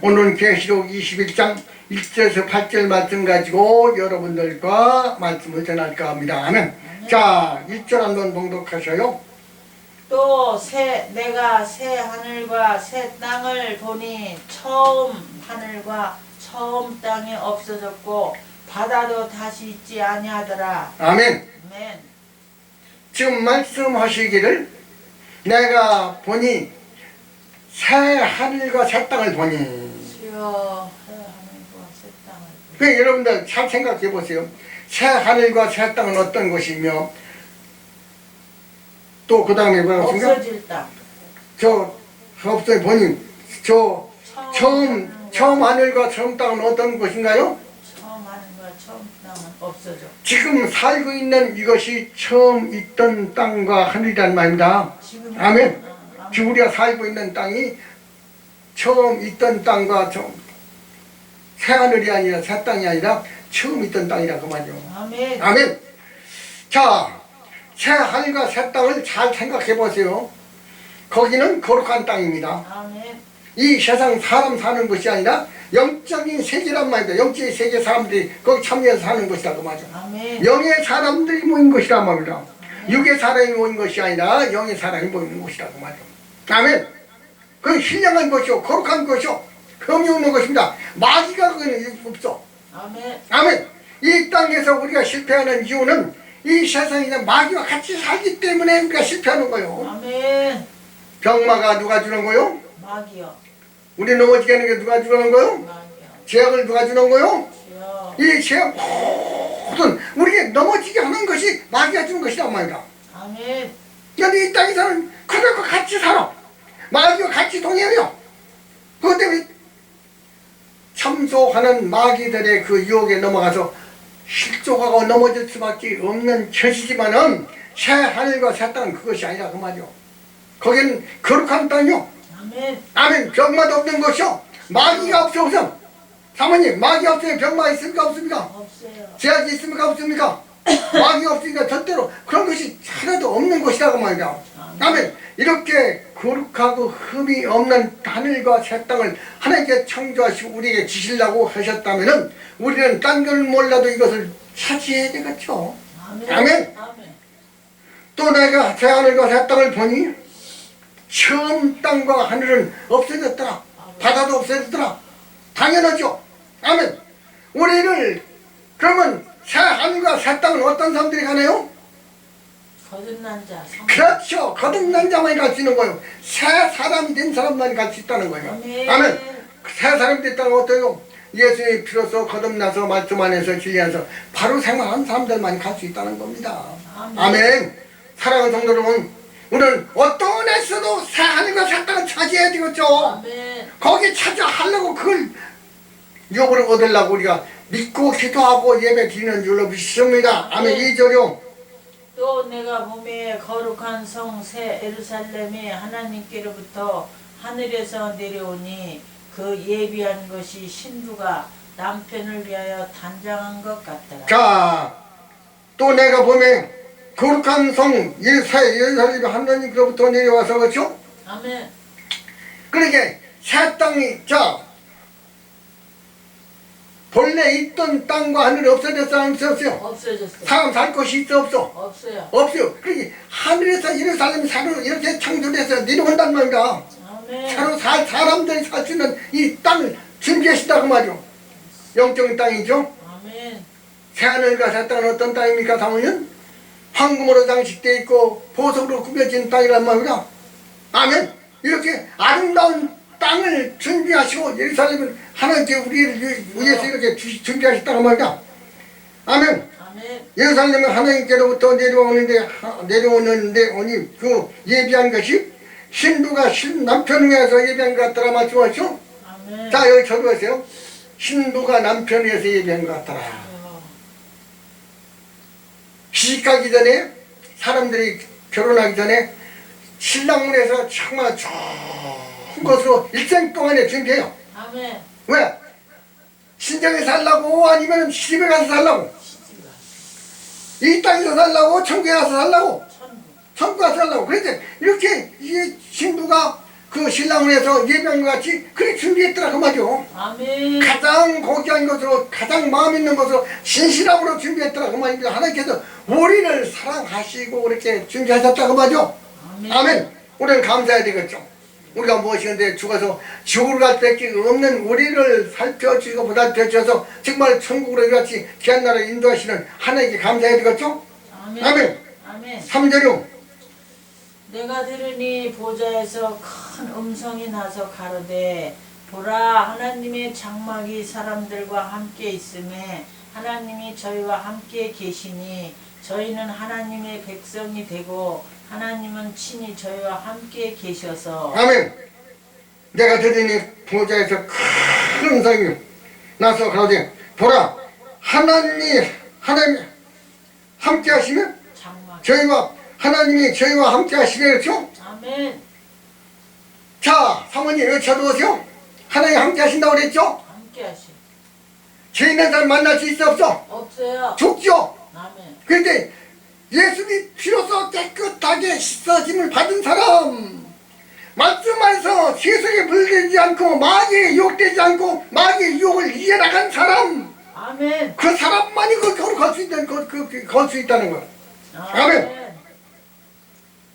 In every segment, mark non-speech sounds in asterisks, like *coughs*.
오늘은 계시록 21장 1절에서 8절 말씀 가지고 여러분들과 말씀을 전할까 합니다. 아멘. 자, 1절 한번 봉독하셔요. 또 새 내가 새 하늘과 새 땅을 보니 처음 하늘과 처음 땅이 없어졌고 바다도 다시 있지 아니하더라. 아멘. 아멘. 지금 말씀하시기를 내가 보니 새 하늘과 새 땅을 보니 주여 새 하늘과 새 땅을 그 여러분들 잘 생각해 보세요. 새 하늘과 새 땅은 어떤 것이며 또 그 다음에 뭐라고습니까 없어질 땅. 저 없어요 보니 저 처음 처음 하늘과 처음 땅은 어떤 것인가요? 처음 하늘과 처음 땅은 없어져. 지금 살고 있는 이것이 처음 있던 땅과 하늘이란 말입니다. 지금 아멘. 어, 아멘. 우리가 살고 있는 땅이 처음 있던 땅과 좀 새하늘이 아니라 새 땅이 아니라 처음 있던 땅이라 그 말이요. 아멘. 아멘. 자, 새 하늘과 새 땅을 잘 생각해 보세요. 거기는 거룩한 땅입니다. 아멘. 이 세상 사람 사는 것이 아니라 영적인 세계란 말입니다. 영적인 세계 사람들이 거기 참여해서 사는 것이다 그 말이죠. 아멘. 영의 사람들이 모인 것이란 말입니다. 육의 사람이 모인 것이 아니라 영의 사람이 모이는 것이다 그 말이죠. 아멘. 그 신령한 것이요 거룩한 것이요 흠이 없는 것입니다. 마귀가 그는 없어. 아멘. 아멘. 이 땅에서 우리가 실패하는 이유는 이 세상에 마귀와 같이 살기 때문에 우리가 실패하는 거예요. 아멘. 병마가 누가 주는 거요? 마귀여. 우리 넘어지게 하는 게 누가 주는 거요? 마귀여. 죄악을 누가 주는 거요? 주여. 이 죄악 모든 우리에게 넘어지게 하는 것이 마귀가 주는 것이란 말이다. 아멘. 근데 이 땅에서는 그들과 같이 살아. 마귀와 같이 동행해요. 그것 때문에 참소하는 마귀들의 그 유혹에 넘어가서 실족하고 넘어질 수밖에 없는 처지지만은 새 하늘과 새 땅은 그것이 아니라 그 말이요. 거기는 거룩한 땅이요. 아멘. 아멘. 병마도 없는 것이요. 마귀가 없어 없어. 사모님 마귀 없으면 병마 있습니까 없습니까? 없어요. 제약이 있습니까 없습니까? *coughs* 마귀가 없으니까 절대로 그런 것이 하나도 없는 것이라고 말이야. 아멘. 이렇게 거룩하고 흠이 없는 하늘과 새 땅을 하나님께 창조하시고 우리에게 주시려고 하셨다면은 우리는 딴 걸 몰라도 이것을 차지해야 되겠죠. 아멘. 아멘. 아멘. 또 내가 새 하늘과 새 땅을 보니 처음 땅과 하늘은 없어졌더라. 바다도 없어졌더라. 당연하죠. 아멘. 우리를 그러면 새 하늘과 새 땅은 어떤 사람들이 가나요? 거듭난 자. 성- 그렇죠. 거듭난 자만이 갈 수 있는 거예요. 새 사람이 된 사람만이 갈 수 있다는 거예요. 아멘. 아멘. 새 사람이 됐다는 건 어때요? 예수의 피로서 거듭나서 말씀 안에서 진리해서 바로 생활한 사람들만이 갈 수 있다는 겁니다. 아멘. 아멘. 사랑하는 성도 여러분, 우리는 어떤 애써도 새 하늘과 새 땅을 차지해야 되겠죠. 아멘. 거기 차지하려고 그걸 욕을 얻으려고 우리가 믿고 기도하고 예배 드리는 줄로 믿습니다. 아멘. 아멘. 이절요 또 내가 몸에 거룩한 성 새 에루살렘이 하나님께로부터 하늘에서 내려오니 그 예비한 것이 신부가 남편을 위하여 단장한 것 같더라. 자, 또 내가 보면 거룩한 성 일사의 예루살렘이 하나님께로부터 내려와서 그렇죠? 아멘. 그러게 새 땅이 자 본래 있던 땅과 하늘이 없어졌어 안 없어졌어요? 없어졌어. 사람 살 곳이 있어 없어? 없어요. 없어요. 그러게 하늘에서 예루살렘이 사로 이렇게 창조돼서 내려온단 말이다. 아멘. 사로 살 사람들이 살 수 있는 이 땅을 준비하시다 그 말이요. 영적인 땅이죠. 아멘. 새하늘과 새 땅은 어떤 땅입니까 사모님? 황금으로 장식되어 있고 보석으로 꾸며진 땅이란 말이다. 아멘. 이렇게 아름다운 땅을 준비하시고 예루살렘을 하나님께 우리를 위- 위해서 이렇게 주- 준비하셨다고 말이다. 아멘. 아멘. 예루살렘은 하나님께로부터 내려오는데 하- 내려오는데 오니 그 예비한 것이 신부가 신 남편을 위해서 예비한 것 같더라 말씀하시오. 자 여기 적어보세요. 신부가 남편을 위해서 예비한 것 같더라. 어, 시집가기 전에 사람들이 결혼하기 전에 신랑문에서 정말 좋은 것으로 일생 동안에 준비해요. 아멘. 왜? 신정에 살라고 아니면 시집에 가서 살라고. 이 땅에서 살라고 천국에 가서 살라고 천국. 천국 가서 살라고 그런데 이렇게 이 신부가 그 신랑을 해서 예배한 것 같이 그렇게 준비했더라 그 말이요. 아멘. 가장 고귀한 것으로 가장 마음 있는 것으로 신실함으로 준비했더라 그 말입니다. 하나님께서 우리를 사랑하시고 그렇게 준비하셨다 그 말이죠. 아멘. 아멘. 우리는 감사해야 되겠죠. 우리가 무엇이건데 죽어서 지옥으로 갈 수밖에 없는 우리를 살펴주시고 보살펴주셔서 정말 천국으로 같이 귀한 나라 인도하시는 하나님께 감사해야 되겠죠. 아멘. 아멘. 아멘. 3절요. 내가 들으니 보좌에서 큰 음성이 나서 가로되 보라 하나님의 장막이 사람들과 함께 있음에 하나님이 저희와 함께 계시니 저희는 하나님의 백성이 되고 하나님은 친히 저희와 함께 계셔서 아멘. 내가 들으니 보좌에서 큰 음성이 나서 가로되 보라 하나님이 하나님 함께 하시면 장막 저희와 하나님이 저희와 함께 하시면 그렇죠? 아멘 자 사모님 외쳐보세요. 하나님 함께 하신다고 그랬죠? 함께 하시 죄 있는 사람 만날 수 있어 없어? 없어요 죽죠? 아멘 그런데 예수님 피로써 깨끗하게 씻어짐을 받은 사람 말씀에서 세상에 물들지 않고 마귀에 유혹되지 않고 마귀의 유혹을 이겨나간 사람 아멘. 그 사람만이 그 거룩할 수 있다는 그, 그, 그, 걸수 있다는 거야 아멘.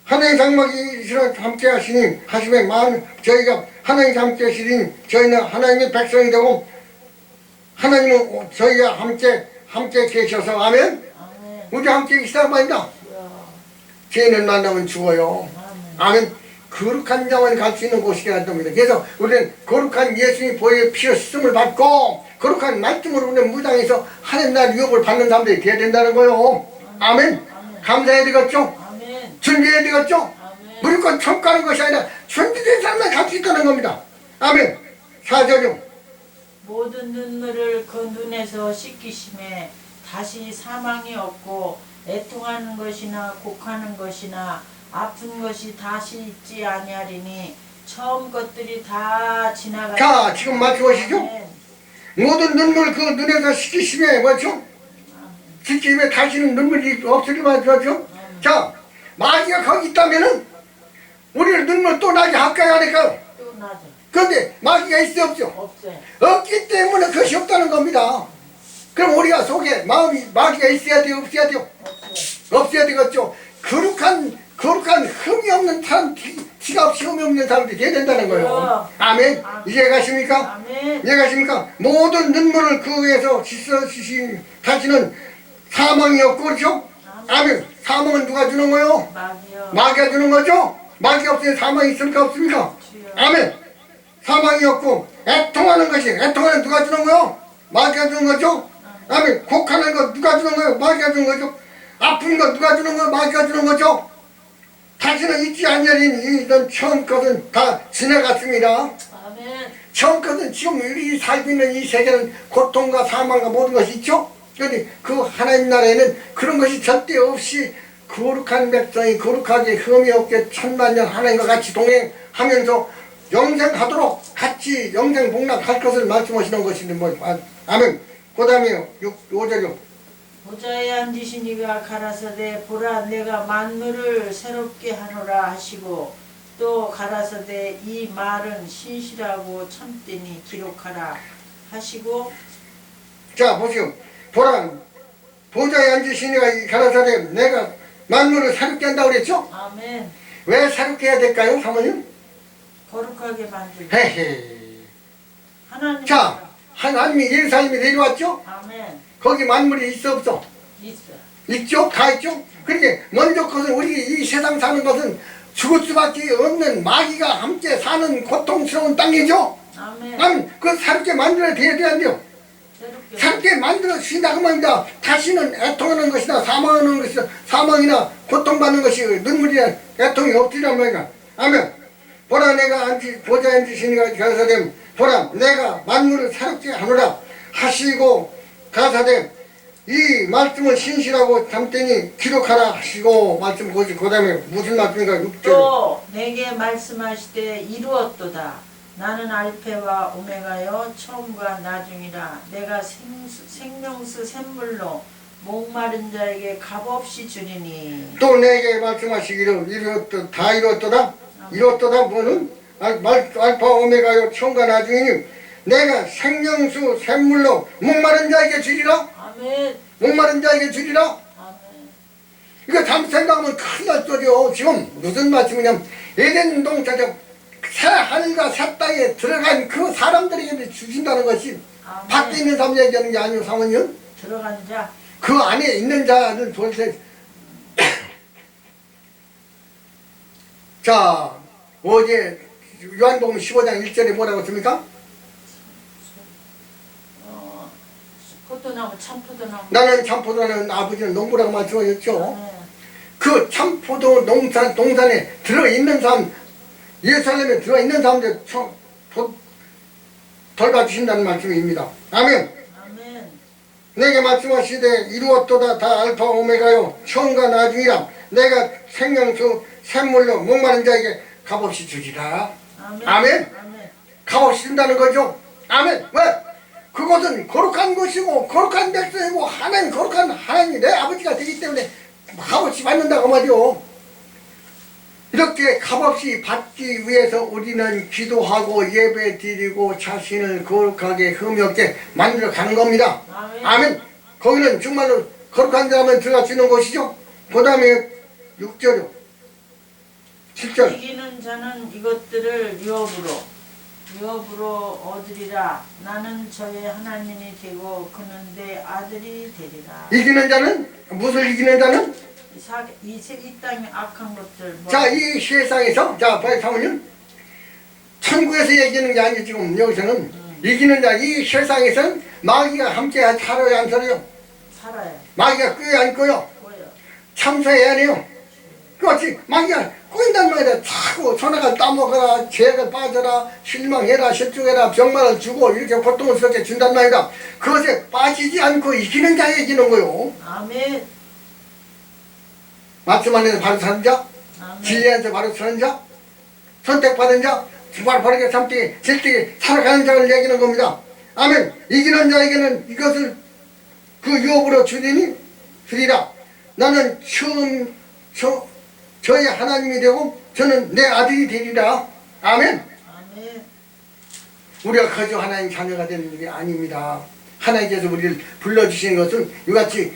하나님 장막이 함께 하시니 하시면 마음 저희가 하나님 함께 하시니 저희는 하나님의 백성이 되고 하나님은 저희와 함께 함께 계셔서 아멘 아멘 말이다 주여. 죄인을 만나면 죽어요. 아멘. 아멘 거룩한 자만 갈 수 있는 곳이라 합니다. 그래서 우리는 거룩한 예수님 보혈의 피로 씻음을 받고 거룩한 말씀으로 우리는 무당에서 하나님 나라 유업을 받는 사람들이 되어야 된다는 거요. 아멘. 감사해야 되겠죠? 아멘 준비해야 되겠죠? 아멘 무조건 평가하는 것이 아니라 준비된 사람만 갈 수 있다는 겁니다. 아멘. 사절용. 모든 눈물을 그 눈에서 씻기심에 다시 사망이 없고 애통하는 것이나 곡하는 것이나 아픈 것이 다시 있지 아니하리니 처음 것들이 다 지나가. 자, 지금? 아멘. 모든 눈물 그 눈에서 씻기심에 뭐죠? 씻기심에 다시는 눈물이 없으리만 그렇죠? 자 마귀가 거기 있다면은 우리를 눈물 또 나게 할까요 안 할까요? 또 나죠. 그런데 마귀가 있어 없죠? 없어요. 없기 때문에 그것이 없다는 겁니다 그럼 우리가 속에 마음이 마귀가 있어야 돼요 없어야 돼요? 없어야 되겠죠 거룩한 거룩한 흠이 없는 사람 티, 티가 없이 흠이 없는 사람들이 돼야 된다는 거예요 아멘 이해 가십니까? 아멘. 이해 가십니까? 모든 눈물을 그 위에서 씻어주신 다시는 사망이 없고 그렇죠? 아멘 사망은 누가 주는 거요? 마귀요. 마귀가 주는 거죠? 마귀 없으면 사망이 있습니까 없습니까? 아멘 사망이 없고 애통하는 것이 애통하는 누가 주는 거요? 마귀가 주는 거죠? 아멘 곡하는 거 누가 주는 거요? 마귀가 주는 거죠? 아픈 거 누가 주는 거요? 마귀가 주는 거죠? 다시는 있지 않냐니 이런 처음 것은 다 지나갔습니다 아멘. 처음 것은 지금 우리 살고 있는 이 세계는 고통과 사망과 모든 것이 있죠? 그런데 그 하나님 나라에는 그런 것이 절대 없이 거룩한 백성이 거룩하게 흠이 없게 천만년 하나님과 같이 동행하면서 영생하도록 같이 영생 복락할 것을 말씀하시는 것인데 뭐 아, 아멘 그 다음에 5절이요 보좌에 앉으신 이가 가라사대 보라 내가 만물을 새롭게 하노라 하시고 또 가라사대 이 말은 신실하고 참되니 기록하라 하시고. 자 보시오. 보라 보좌에 앉으시니가 이 가라사대 내가 만물을 새롭게 한다고 그랬죠? 아멘. 왜 새롭게 해야 될까요 사모님? 거룩하게 만들고. 헤헤. 하나님 자, 하나님이 예루살렘에 내려왔죠? 아멘 거기 만물이 있어 없어? 있어 있죠? 다 있죠? 그런데 먼저 것은 우리 이 세상 사는 것은 죽을 수밖에 없는 마귀가 함께 사는 고통스러운 땅이죠? 아멘 그 새롭게 만들어야 돼야 돼요. 새롭게 만들어 주신다 그 말입니다. 다시는 애통하는 것이나 사망하는 것이나 사망이나 고통받는 것이 눈물이나 애통이 없으란 말이야. 아멘. 보라 내가 앉지 보좌에 앉으시니가 가사됨 보라 내가 만물을 새롭게 하노라 하시고 가사됨 이 말씀은 신실하고 참되니 기록하라 하시고 말씀 보시 그 다음에 무슨 말씀인가? 6절. 또 내게 말씀하시되 이루었도다. 나는 알페와 오메가요 처음과 나중이라. 내가 생수, 생명수 샘물로 목마른 자에게 값없이 주리니. 또 내게 말씀하시기를 이루었다 다 이루었도다? 이루었도다? 뭐는 알- 말- 알파 오메가요 천가 나중이니 내가 생명수 샘물로 목마른 자에게 주리라 아멘. 목마른 자에게 주리라 아멘. 이거 잘못 생각하면 큰일 날 소리요 지금 무슨 말씀이냐면 에덴 동산에 새 하늘과 새 땅에 들어간 그 사람들에게 주신다는 것이 아멘. 밖에 있는 사람 얘기하는 게 아니고 사모님 들어간 자. 그 안에 있는 자를 볼때 *coughs* 자 어제 요한복음 15장 1절에 뭐라고 했습니까? 어, 포도나무 참포도나무. 나는 참포도는 아버지는 농부라고 말씀하셨죠. 아멘. 그 참포도 농산 동산에 들어 있는 사람 예루살렘에 들어 있는 사람들 돌봐주신다는 말씀입니다. 아멘. 아멘. 내게 말씀하시되 이루었도다 다 알파 오메가요 처음과 나중이라 내가 생명수 샘물로 목마른 자에게 값없이 주리라. 아멘. 아멘. 아멘. 값없이 준다는 거죠. 아멘. 왜? 그것은 거룩한 것이고 거룩한 백성이고 하나님 거룩한 하나님이 내 아버지가 되기 때문에 값없이 받는다고 말이요. 이렇게 값없이 받기 위해서 우리는 기도하고 예배 드리고 자신을 거룩하게 흠이 없게 만들어 가는 겁니다. 아멘. 아멘. 거기는 정말로 거룩한 사람은 들어갈 수 있는 곳이죠. 그 다음에 6절요. 7절. 이기는 자는 이것들을 유업으로 유업으로 얻으리라. 나는 저의 하나님이 되고 그는 내 아들이 되리라. 이기는 자는 무엇을 이기는 자는 이 사- 이, 세- 이 땅의 악한 것들 뭐 자 이 세상에서 자 봐요 사모님 천국에서 얘기하는 게 아니고 지금 여기서는 이기는 자 이 세상에서는 마귀가 함께 살아요 안 살아요 살아요. 마귀가 끄여 안 끄요 보여. 참사해야 해요 그렇지 마귀가 꼬인단 말이야 자꾸 전화가 따먹어라 죄가 빠져라 실망해라 실족해라 병만을 주고 이렇게 고통스럽게 준단 말이다 그것에 빠지지 않고 이기는 자 얘기는 거요 아멘. 안에서 바로 사는 자. 진리한테 바로 서는 자, 선택받은 자, 정말 바르게 참되 질되게 살아가는 자를 얘기하는 겁니다. 아멘. 이기는 자에게는 이것을 그 유업으로 주리니 주리라. 나는 처음 저, 저의 하나님이 되고 저는 내 아들이 되리라. 아멘. 아멘. 우리가 거저 하나님 자녀가 되는 게 아닙니다. 하나님께서 우리를 불러주시는 것은 이같이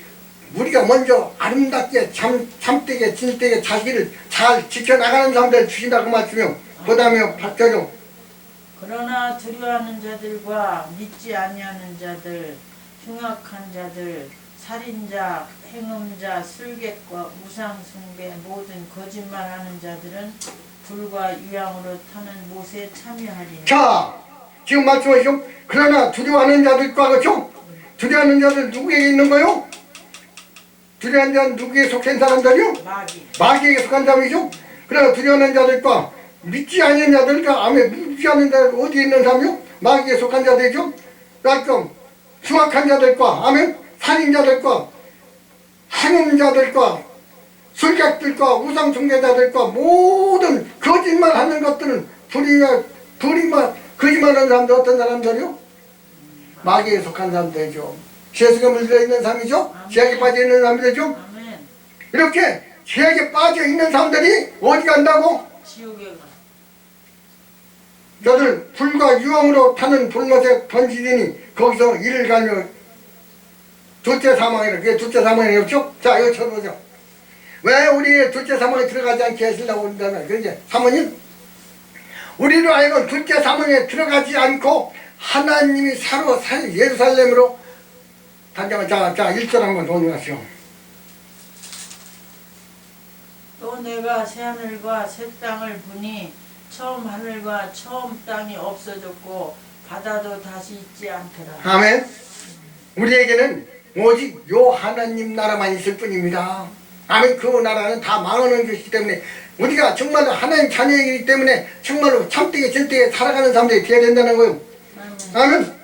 우리가 먼저 아름답게 참, 참되게 진되게 자기를 잘 지켜나가는 사람들 주신다고 말씀이요. 그 다음에 박자죠. 그러나 두려워하는 자들과 믿지 아니하는 자들, 흉악한 자들, 살인자, 행음자, 술객과 우상숭배 모든 거짓말하는 자들은 불과 유황으로 타는 못에 참여하리니 자, 지금 말씀하시죠. 그러나 두려워하는 자들과 그렇죠? 두려워하는 자들 누구에게 있는 거요? 두려워하는 자는 누구에 속한 사람들이요? 마귀 마귀에게 속한 사람이죠. 그러나 두려워하는 자들과 믿지 않는 자들과 아멘 믿지 않는 자들 어디에 있는 사람이요? 마귀에 속한 자들이죠. 그러니까 흉악한 자들과 아멘 살인자들과 행음자들과 술객들과 우상 숭배자들과 모든 거짓말하는 것들은 불이야 불이만 거짓말하는 사람들 어떤 사람들이요? 마귀에 속한 사람들이죠. 죄수가 물들어 있는 사람이죠. 죄악에 빠져 있는 사람들이죠. 이렇게 죄악에 빠져 있는 사람들이 어디 간다고? 지옥에 가 저들 불과 유황으로 타는 불못에 던지더니 거기서 이를 가며 둘째 사망이라 그게 둘째 사망이었죠? 자 이거 쳐보죠 왜 우리 둘째 사망에 들어가지 않게 하시려고 한다면 그러지 사모님 우리로 하여금 둘째 사망에 들어가지 않고 하나님이 사로 살 예루살렘으로 단장을 자, 자 1절 한번 더 읽으시오 또 내가 새 하늘과 새 땅을 보니 처음 하늘과 처음 땅이 없어졌고 바다도 다시 있지 않더라. 아멘. 우리에게는 오직 요 하나님 나라만 있을 뿐입니다. 아멘. 그 나라는 다 망하는 것이기 때문에 우리가 정말로 하나님 자녀이기 때문에 정말로 참되게 진되게 살아가는 사람들이 되어야 된다는 거예요. 아멘.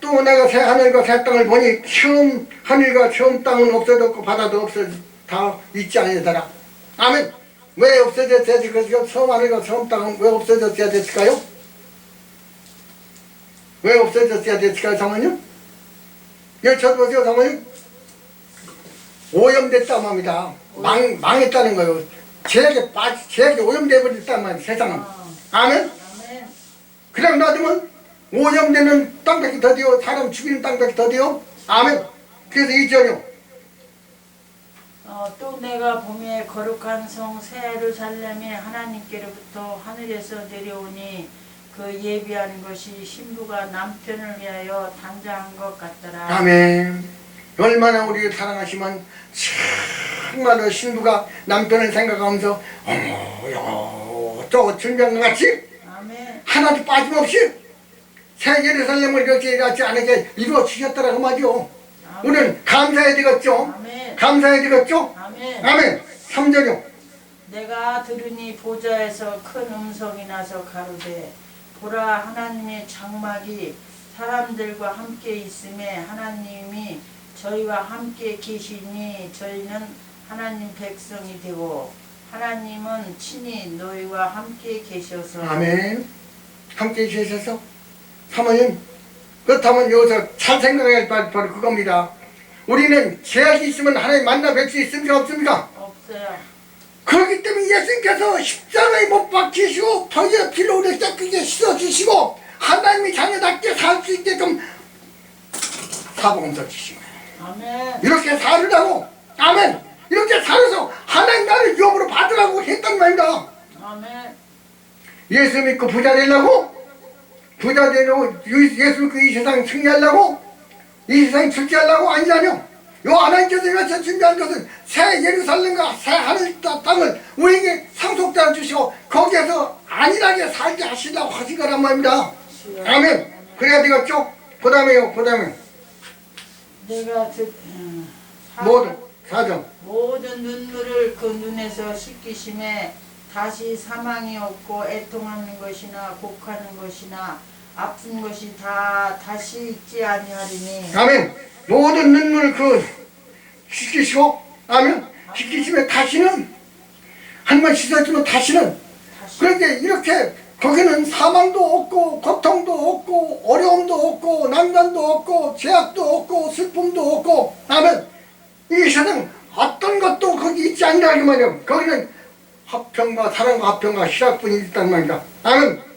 또 내가 새 하늘과 새 땅을 보니 처음 하늘과 처음 땅은 없어졌고 바다도 없어 다 있지 아니더라. 아멘. 왜 없어졌어야 될까요? 처음 하늘과 처음 땅은 왜 없어졌어야 됐을까요? 왜 없어졌어야 됐을까요, 사모님? 여기 쳐보세요, 사모님. 오염됐다 말입니다. 망, 망했다는 거예요. 죄악에 빠, 죄악에 오염돼 버렸단 말이에요, 세상은. 어, 아멘? 아멘. 그냥 놔두면 오염되는 땅밖에 더디요 사람 죽이는 땅밖에 더디요 아멘 그래서 이절요 어, 또 내가 봄에 거룩한 성 세루살렘에 하나님께로부터 하늘에서 내려오니 그 예비한 것이 신부가 남편을 위하여 단장한 것 같더라. 아멘 얼마나 우리를 사랑하시면 정말로 신부가 남편을 생각하면서 어머 저 준비한 것 같이 아멘. 하나도 빠짐없이 새 예루살렘을 이렇게 같지 않게 이루어 주셨더라고 말이요 우리는 감사해야 되겠죠 아멘. 감사해야 되겠죠 아멘. 아멘 3절요 내가 들으니 보좌에서 큰 음성이 나서 가로되 보라 하나님의 장막이 사람들과 함께 있음에 하나님이 저희와 함께 계시니 저희는 하나님 백성이 되고 하나님은 친히 너희와 함께 계셔서 아멘. 함께 계셔서 사모님 그렇다면 여기서 잘 생각해야 할 바로 그겁니다. 우리는 제약이 있으면 하나님 만나 뵐 수 있습니까? 없습니까? 없어요. 그렇기 때문에 예수님께서 십자가에 못 박히시고 저희의 피로 우리 깨끗게 씻어주시고 하나님이 자녀답게 살 수 있게끔 사복음서 주신 거예요 아멘. 이렇게 살으라고. 아멘. 이렇게 살아서 하나님 나를 유업으로 받으라고 했단 말입니다. 아멘. 예수 믿고 부자 되려고 부자 되려고 유- 예수 믿고 이 세상 승리하려고 이 세상 출제하려고 아니잖요 요 하나님께서 이렇게 준비한 것은 새 예루살렘과 새 하늘 땅- 땅을 우리에게 상속자 주시고 거기에서 안일하게 살게 하시려고 하신 거란 말입니다. 아멘. 그래야 되겠죠? 그 다음에요 그 다음에. 내가 들 음, 사- 모든 사정. 모든 눈물을 그 눈에서 씻기심에 다시 사망이 없고 애통하는 것이나 곡하는 것이나 아픈 것이 다 다시 있지 아니하리니 아멘. 모든 눈물 그 씻기시고 아멘. 씻기시면 다시는 한 번 씻어주면 다시는 다시 그런데 이렇게 거기는 사망도 없고 고통도 없고 어려움도 없고 난관도 없고 제약도 없고 슬픔도 없고 아멘. 이 세상 어떤 것도 거기 있지 않냐 이 말이요. 거기는 화평과 사랑과 화평과 희락뿐이 있단 말이다. 아멘.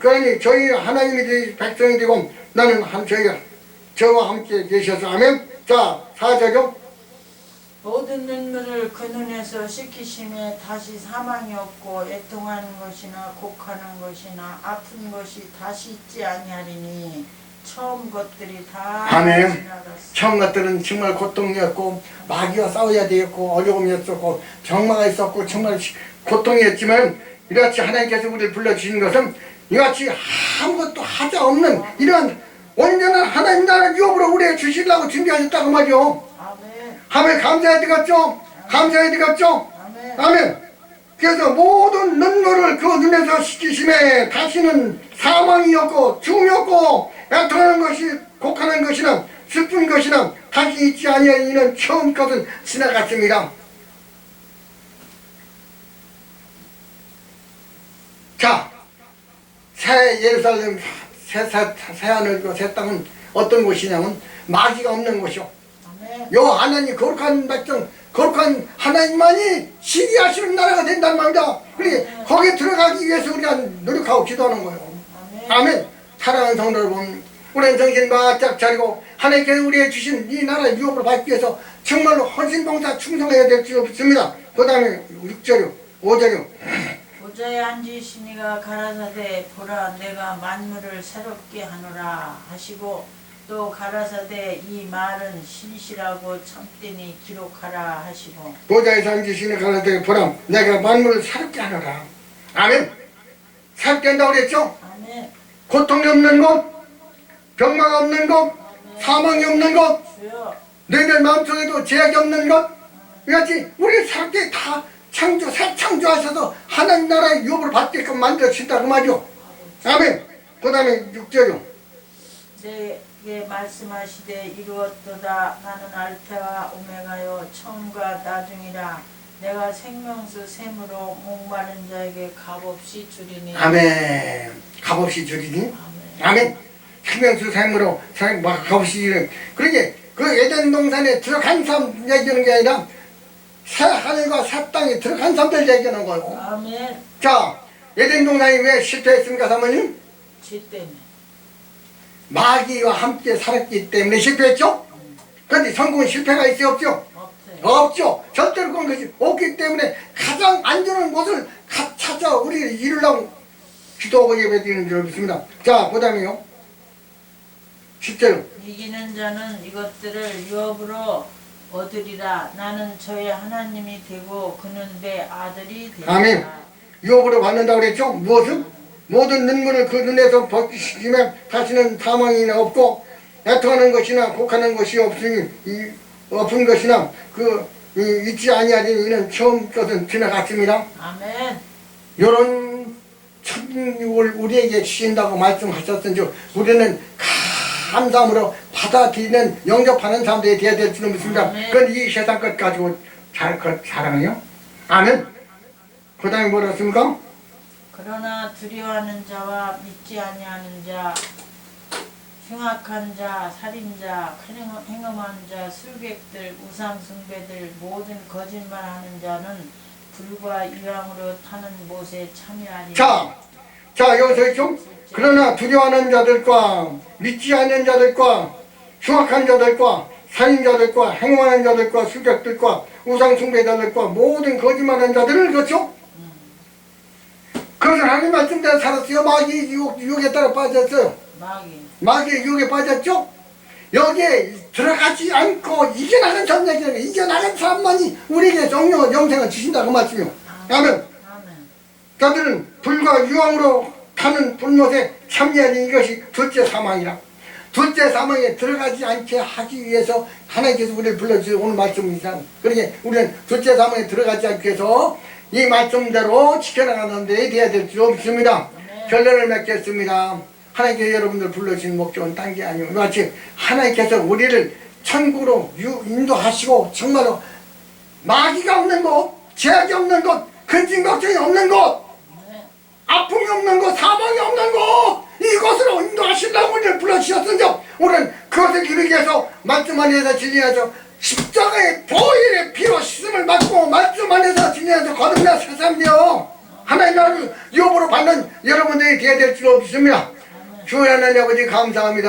그러니 저희 하나님이 되 백성이 되고 나는 한 저희가 저와 함께 계셔서 아멘. 자 사절요. 모든 눈물을 그 눈에서 씻기심에 다시 사망이 없고 애통하는 것이나 곡하는 것이나 아픈 것이 다시 있지 아니하리니 처음 것들이 다 아멘. 처음 것들은 정말 고통이었고 마귀와 싸워야 되었고 어려움이었었고 정마가 있었고 정말 시- 고통이었지만 이같이 하나님께서 우리를 불러주신 것은 이같이 아무것도 하자 없는 이런 온전한 하나님 나라 유업으로 우리에게 주시려고 준비하셨다고 말이요. 아멘. 감사해야 되겠죠? 감사해야 되겠죠? 아멘. 아멘. 그래서 모든 눈물을 그 눈에서 씻기심에 다시는 사망이 없고 죽음이 없고 애통하는 것이 곡하는 것이나 슬픈 것이나 다시 있지 아니하니는 처음 것은 지나갔습니다. 자, 새 예루살렘 새, 새, 새 하늘과 새 땅은 어떤 곳이냐면 마귀가 없는 곳이요. 요 하나님 거룩한 백성 거룩한 하나님만이 시기하시는 나라가 된단 말입니다. 그러니 거기에 들어가기 위해서 우리가 노력하고 기도하는 거예요. 아멘 아멘. 사랑하는 성도 여러분, 우리는 정신 바짝 차리고 하나님께서 우리에게 주신 이 나라 유업을 받기 위해서 정말로 헌신봉사 충성해야 될줄 없습니다. 그 다음에 6절요, 5절요. 보좌에 앉으시니가 가라사대 보라 내가 만물을 새롭게 하노라 하시고 또 가라사대 이 말은 신실하고 참되니 기록하라 하시고 보좌에서 앉으시는 가라데 보람, 내가 만물을 새롭게 하노라. 아멘. 새롭게 한다고 그랬죠? 아멘 고통이 없는 곳, 병마가 없는 곳, 사망이 없는 곳, 주여 너희들 마음속에도 제약이 없는 것 이같이 우리 새롭게 다 창조 새 창조하셔서 하나님 나라의 유업을 받게끔 만들어 주신다고 말이요. 아멘. 그 다음에 6절요. 내게 말씀하시되 이루었도다. 나는 알테와 오메가요. 처음과 나중이라. 내가 생명수 샘으로 목마른 자에게 값없이 주리니. 아멘. 값없이 주리니? 아멘. 생명수 샘으로 값없이 주리니. 그러게 그 에덴 동산에 들어간 사람 얘기하는 게 아니라 새 하늘과 새 땅에 들어간 사람들 얘기하는 거고 아멘 자, 에덴 동산이 왜 실패했습니까, 사모님? 죄 때문에. 마귀와 함께 살았기 때문에 실패했죠? 그런데 성공은 실패가 있어요 없죠? 없어요. 없죠. 절대로 그런 것이 없기 때문에 가장 안전한 곳을 가- 찾아 우리를 이루려고 기도하고 예배드리는 줄 믿습니다. 자, 그 다음에요. 10절. 이기는 자는 이것들을 유업으로 얻으리라. 나는 저의 하나님이 되고 그는 내 아들이 되리라. 아멘. 유업으로 받는다고 그랬죠? 무엇을? 모든 눈물을 그 눈에서 벗기시면 다시는 사망이 없고 애통하는 것이나 곡하는 것이 없으니 이 없은 것이나 그 이, 있지 아니하리니 이는 처음 것은 지나갔습니다. 아멘. 이런 천국을 우리에게 주신다고 말씀하셨던지 우리는 감사함으로 받아들이는 영접하는 사람들이 되어야 될 줄은 믿습니다. 아멘. 그건 이 세상 것 가지고 잘것 사랑해요. 아멘. 그 다음에 뭐라 했습니까? 그러나 두려워하는 자와 믿지 아니하는 자, 흉악한 자, 살인자, 행음- 행음한 자, 술객들, 우상숭배들, 모든 거짓말하는 자는 불과 유황으로 타는 못에 참여하리라. 자, 자 여기서 있죠? 그러나 두려워하는 자들과 믿지 않는 자들과 흉악한 자들과 살인자들과 행음하는 자들과 수격들과 우상숭배자들과 모든 거짓말하는 자들을 그렇죠? 그것은 하나님 말씀대로 살았어요. 마귀 유혹, 유혹 에 따라 빠졌어요. 마귀. 마귀 유혹에 빠졌죠? 여기에 들어가지 않고 이겨나간 전쟁이에요. 이겨나간 사람만이 우리에게 영생을 주신다 그 말씀이요. 아멘. 아멘. 저들은 불과 유황으로 타는 불못에 참여하는 이것이 둘째 사망이라. 둘째 사망에 들어가지 않게 하기 위해서 하나님께서 우리를 불러주신 오늘 말씀입니다. 그러니 우리는 둘째 사망에 들어가지 않기 위해서 이 말씀대로 지켜나가는 데 돼야 될 줄 믿습니다. 결론을 맺겠습니다. 하나님께서 여러분들 불러주신 목적은 딴 게 아니고 마치 하나님께서 우리를 천국으로 유- 인도하시고 정말로 마귀가 없는 곳, 죄악이 없는 곳, 근심 걱정이 없는 곳, 네. 아픔이 없는 곳, 사망이 없는 곳, 이곳으로 인도하시려고 우리를 불러주셨은죠. 우리는 그것을 이루기 위해서 말씀 안에서 진리하죠. 십자가의 보일의 피로 씻음을 받고 말씀 안에서 진리하죠. 거듭나 세상이요. 하나님 나라를 유업으로 받는 여러분들이 되어야 될줄 믿습니다. 주의 하나님 아버지 감사합니다.